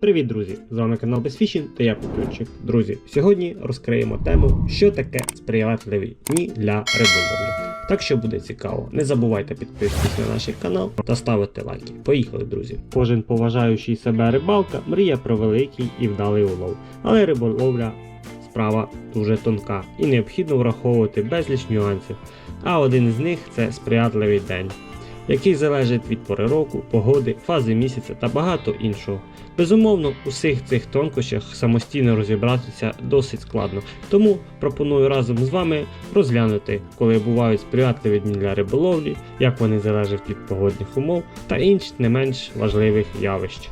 Привіт, друзі! З вами канал Безфішін та я Купюрчик. Друзі, сьогодні розкриємо тему, що таке сприятливі дні для риболовлі. Так що буде цікаво, не забувайте підписуватись на наш канал та ставити лайки. Поїхали, друзі! Кожен поважаючий себе рибалка мріє про великий і вдалий улов, але риболовля справа дуже тонка і необхідно враховувати безліч нюансів. А один з них це сприятливий день, який залежить від пори року, погоди, фази місяця та багато іншого. Безумовно, у всіх цих тонкощах самостійно розібратися досить складно, тому пропоную разом з вами розглянути, коли бувають сприятливі дні для риболовлі, як вони залежать від погодних умов та інших не менш важливих явищ.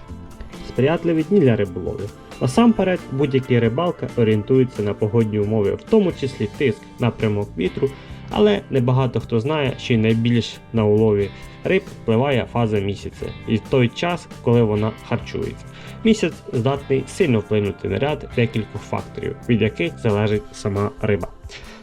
Сприятливі дні для риболовлі. Насамперед, будь-який рибалка орієнтується на погодні умови, в тому числі тиск, напрямок вітру, але небагато хто знає, що найбільш на улові риб впливає фаза місяця і той час, коли вона харчується. Місяць здатний сильно вплинути на ряд декількох факторів, від яких залежить сама риба.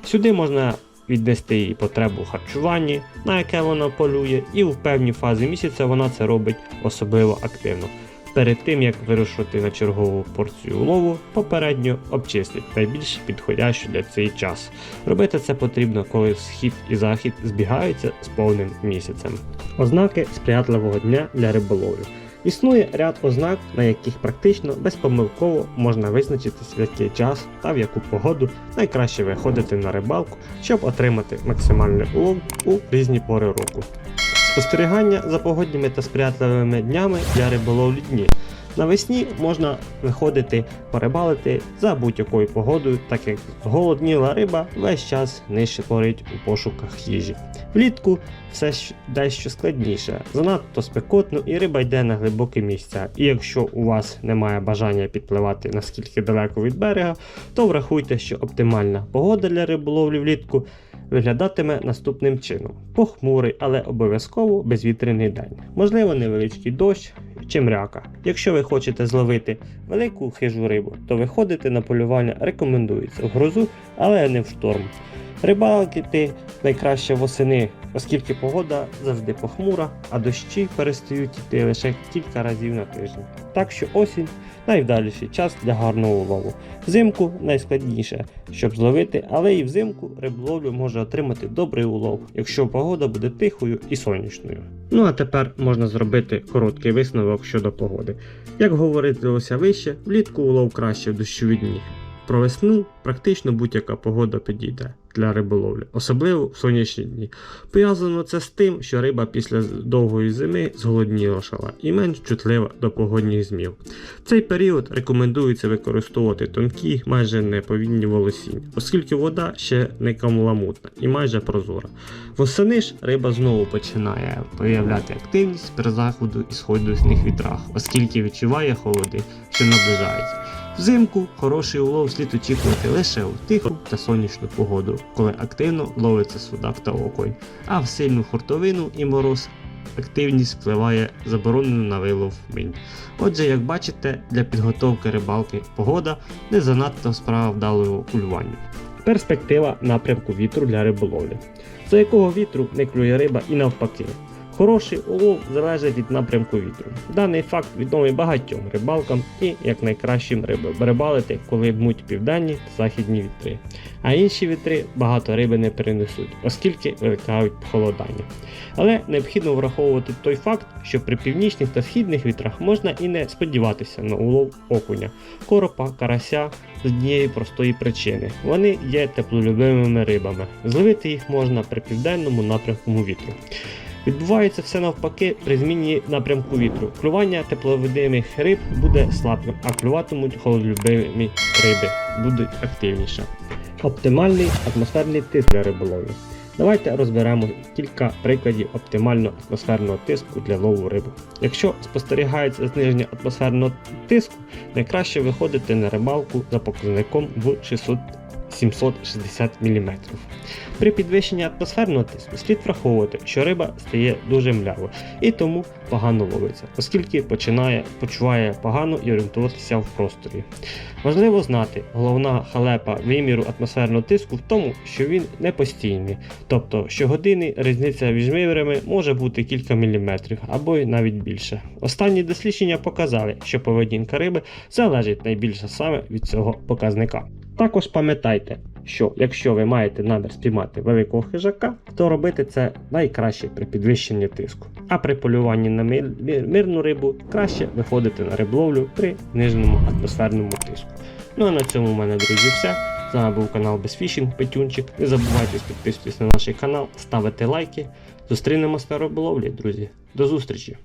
Сюди можна віднести її потребу в харчуванні, на яке вона полює, і в певні фази місяця вона це робить особливо активно. Перед тим як вирушити на чергову порцію улову, попередньо обчистить найбільш підходящу для цей час. Робити це потрібно, коли схід і захід збігаються з повним місяцем. Ознаки сприятливого дня для риболовлі. Існує ряд ознак, на яких практично безпомилково можна визначитись, в який час та в яку погоду найкраще виходити на рибалку, щоб отримати максимальний улов у різні пори року. Спостерігання за погодніми та сприятливими днями для риболовлі дні. Навесні можна виходити порибалити за будь-якою погодою, так як голодніла риба весь час нижче порить у пошуках їжі. Влітку все дещо складніше, занадто спекотно і риба йде на глибокі місця. І якщо у вас немає бажання підпливати наскільки далеко від берега, то врахуйте, що оптимальна погода для риболовлі влітку виглядатиме наступним чином: похмурий, але обов'язково безвітряний день. Можливо, невеличкий дощ чи мряка. Якщо ви хочете зловити велику хижу рибу, то виходити на полювання рекомендується в грозу, але не в шторм. Рибалити найкраще восени, оскільки погода завжди похмура, а дощі перестають йти лише кілька разів на тиждень. Так що осінь найвдаліший час для гарного улову. Взимку найскладніше, щоб зловити, але і взимку риболовлю може отримати добрий улов, якщо погода буде тихою і сонячною. Ну а тепер можна зробити короткий висновок щодо погоди. Як говорилося вище, влітку улов краще в дощові дні. Про весну практично будь-яка погода підійде для риболовлі, особливо в сонячні дні. Пов'язано це з тим, що риба після довгої зими зголоднішала і менш чутлива до погодних змів. В цей період рекомендується використовувати тонкі, майже неповільні волосіння, оскільки вода ще не камламутна і майже прозора. Восени ж риба знову починає проявляти активність при заходу і сходних вітрах, оскільки відчуває холоди, що наближаються. Взимку хороший улов слід очікувати лише у тиху та сонячну погоду, коли активно ловиться судак та оконь, а в сильну хуртовину і мороз активність впливає заборонену на вилов минь. Отже, як бачите, для підготовки рибалки погода не занадто справа вдалого полювання. Перспектива напрямку вітру для риболовлі. За якого вітру не клює риба і навпаки. Хороший улов залежить від напрямку вітру. Даний факт відомий багатьом рибалкам і як найкращим рибам рибалити, коли дмуть південні та західні вітри. А інші вітри багато риби не перенесуть, оскільки виникають похолодання. Але необхідно враховувати той факт, що при північних та східних вітрах можна і не сподіватися на улов окуня, коропа, карася з однієї простої причини. Вони є теплолюбивими рибами. Зловити їх можна при південному напрямку вітру. Відбувається все навпаки при зміні напрямку вітру. Клювання тепловидимих риб буде слабким, а клюватимуть холодолюбиві риби, будуть активніше. Оптимальний атмосферний тиск для риболовлі. Давайте розберемо кілька прикладів оптимального атмосферного тиску для лову риби. Якщо спостерігається зниження атмосферного тиску, найкраще виходити на рибалку за показником в 760 мм. При підвищенні атмосферного тиску слід враховувати, що риба стає дуже млявою і тому погано ловиться, оскільки починає почуває погано і орієнтуватися в просторі. Важливо знати, головна халепа виміру атмосферного тиску в тому, що він не постійний, тобто щогодини різниця між вимірами може бути кілька міліметрів або й навіть більше. Останні дослідження показали, що поведінка риби залежить найбільше саме від цього показника. Також пам'ятайте, що якщо ви маєте намір спіймати великого хижака, то робити це найкраще при підвищенні тиску. А при полюванні на мир- мир- мирну рибу краще виходити на риболовлю при нижньому атмосферному тиску. Ну а на цьому в мене, друзі, все. З вами був канал Безфішінг, Петюнчик. Не забувайте підписуватись на наш канал, ставити лайки. Зустрінемось на риболовлі, друзі. До зустрічі!